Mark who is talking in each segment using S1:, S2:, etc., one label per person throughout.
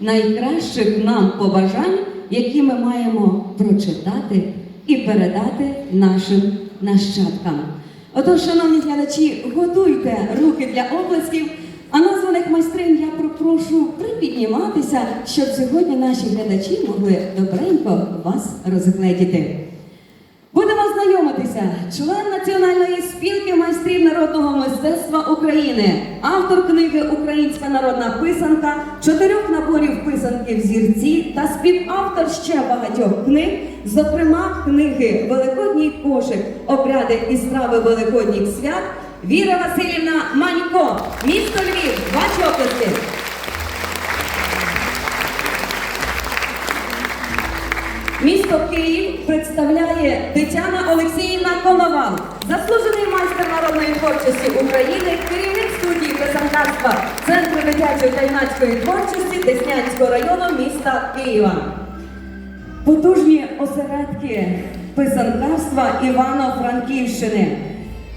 S1: найкращих нам побажань, які ми маємо прочитати і передати нашим нащадкам. Отож, шановні глядачі, готуйте руки для обласків, а названих майстрин я попрошу припідніматися, щоб сьогодні наші глядачі могли добренько вас розгледіти. Будемо. Член Національної спілки майстрів народного мистецтва України, автор книги Українська народна писанка, чотирьох наборів писанки в зірці та співавтор ще багатьох книг, зокрема книги Великодній кошик, обряди і страви Великодніх свят. Віра Васильівна Манько, місто Львів, ваші оплески. Місто Київ представляє Тетяна Олексіївна Коновал, заслужений майстер народної творчості України, керівник студії писанкарства Центру дитячої та юнацької творчості Деснянського району міста Києва. Потужні осередки писанкарства Івано-Франківщини.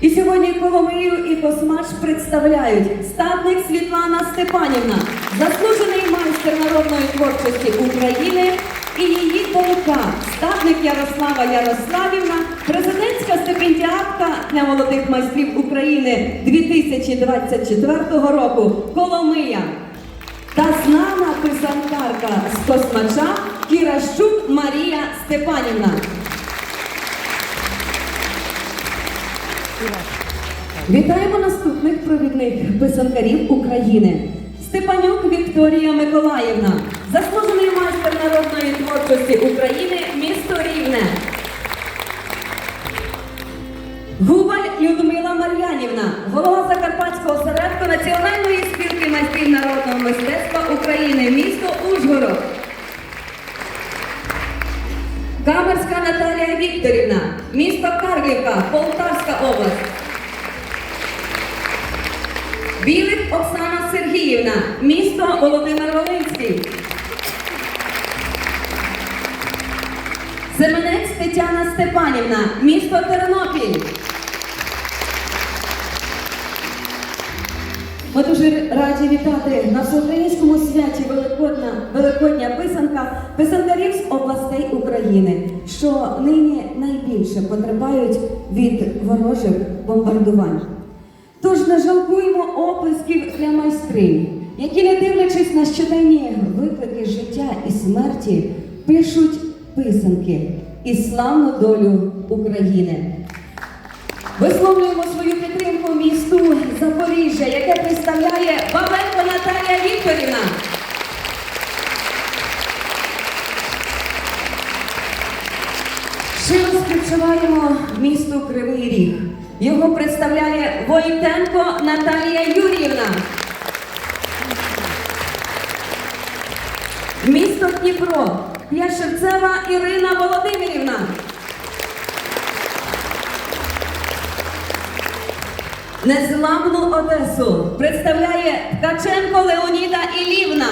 S1: І сьогодні Коломию і Космач представляють статник Світлана Степанівна, заслужений майстер народної творчості України і її донька, статник Ярослава Ярославівна, президентська стипендіатка для молодих майстрів України 2024 року Коломия та знана писанкарка з Космача Кіращук Марія Степанівна. Вітаємо наступних провідних писанкарів України. Степанюк Вікторія Миколаївна, майстер народної творчості України, місто Рівне. Губаль Людмила Мар'янівна, голова Закарпатського осередку Національної спілки майстрів народного мистецтва України, місто Ужгород. Камерська Наталія Вікторівна, місто Карлівка, Полтавська область. Білик Оксана Сергіївна, місто Володимир Волинський. Семенець Тетяна Степанівна, місто Тернопіль. Ми дуже раді вітати на всеукраїнському святі Великодня, Великодня писанка писанкарів з областей України, що нині найбільше потерпають від ворожих бомбардувань. Тож не жалкуємо оплесків для майстринь, які, не дивлячись на щоденні виклики життя і смерті, пишуть писанки і славну долю України. Висловлюємо свою підтримку місту Запоріжжя, яке представляє Бабенко Наталія Вікторівна. Щиро співчуваємо місту Кривий Ріг. Його представляє Войтенко Наталія Юріївна. Місто Дніпро. Яшевцева Ірина Володимирівна. Незламну Одесу представляє Ткаченко Леоніда Ілівна.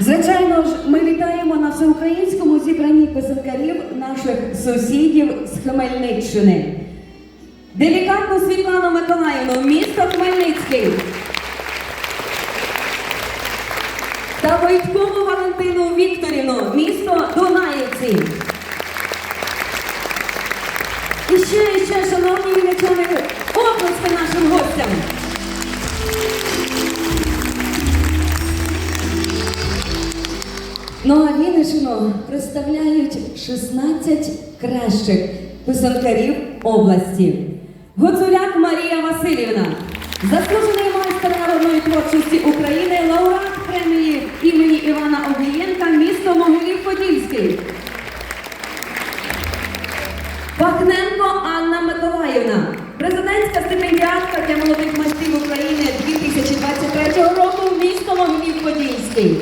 S1: Звичайно ж, ми вітаємо на всеукраїнському зібранні писанкарів наших сусідів з Хмельниччини. Делікатну Світлану Миколаївну, місто Хмельницький. Та Войткову Валентину Вікторівну, місто Дунаївці. І ще, і ще, шановні вінничани, оплески нашим гостям. Ну а Вінниччину представляють 16 кращих писанкарів області. Гуцуляк Марія Васильівна, заслужений майстер народної творчості України, Могилів-Подільський. Бахненко Анна Миколаївна, президентська стипендіатка для молодих майстрів України 2023 року, місто Могилів-Подільський.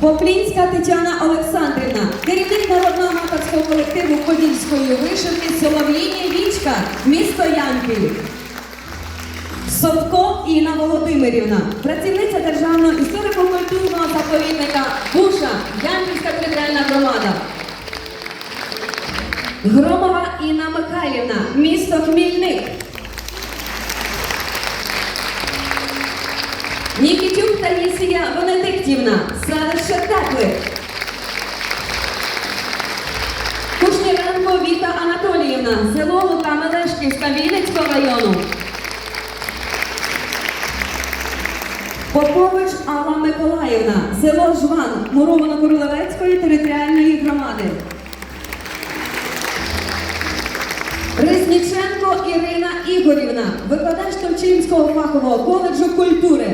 S1: Поплінська Тетяна Олександрівна, керівник народного аматорського колективу Подільської вишивки Солов'їні Вічка, місто Ямпіль. Собко Інна Володимирівна, працівниця Державного історико-культурного заповідника Буша, Янківська територіальна громада. Громова Інна Михайлівна, місто Хмільник. Нікітюк Танісія Венедиктівна, селище Текли. Кушніренко Віта Анатоліївна, село Лука Мелешківська Вінницького району. Попович Алла Миколаївна, село Жван, Муровано-Куриловецької територіальної громади. Резніченко Ірина Ігорівна, викладач Товчинського фахового коледжу культури.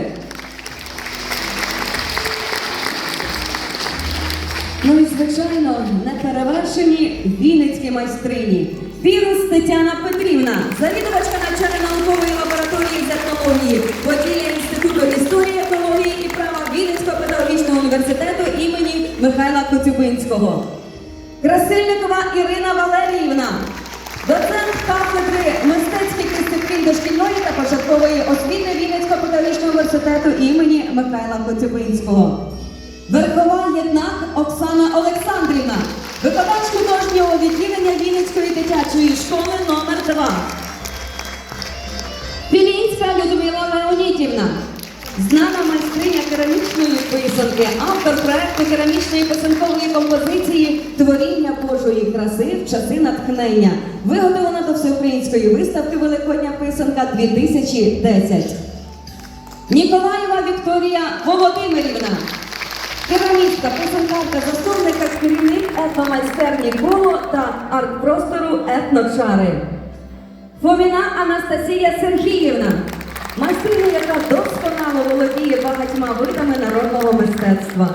S1: Ну і звичайно, неперевершені вінницькі майстрині. Вірус Тетяна Петрівна, завідувачка навчально-наукової лабораторії з етнології, подія Інституту історії, екології і права Вінницького педагогічного університету імені Михайла Коцюбинського. Красильникова Ірина Валеріївна, доцент кафедри мистецьких дисциплін дошкільної та початкової освіти Вінницького педагогічного університету імені Михайла Коцюбинського. Верхова єднак Оксана Олександрівна, викладач художнього відділення Вінницької дитячої школи номер 2 Філінська Людмила Леонідівна, знана майстриня керамічної автор проекту керамічної писанкової композиції Творіння Божої краси в часи натхнення, виготовлена до всеукраїнської виставки Великодня писанка 2010. Ніколаєва Вікторія Володимирівна. Керамістка, писанкарка, засновника, керівник етномайстерні коло та арт-простору етночари. Фоміна Анастасія Сергіївна, майстриня, яка досконало володіє багатьма видами народного мистецтва.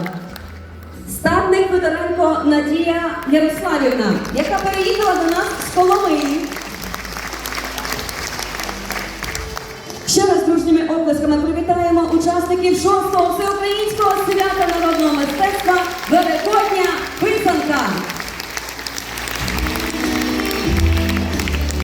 S1: Статник Федоренко Надія Ярославівна, яка переїхала до нас з Коломиї. Ще раз дружніми оплесками привітаємо учасників шостого всеукраїнського свята народного мистецтва Великодня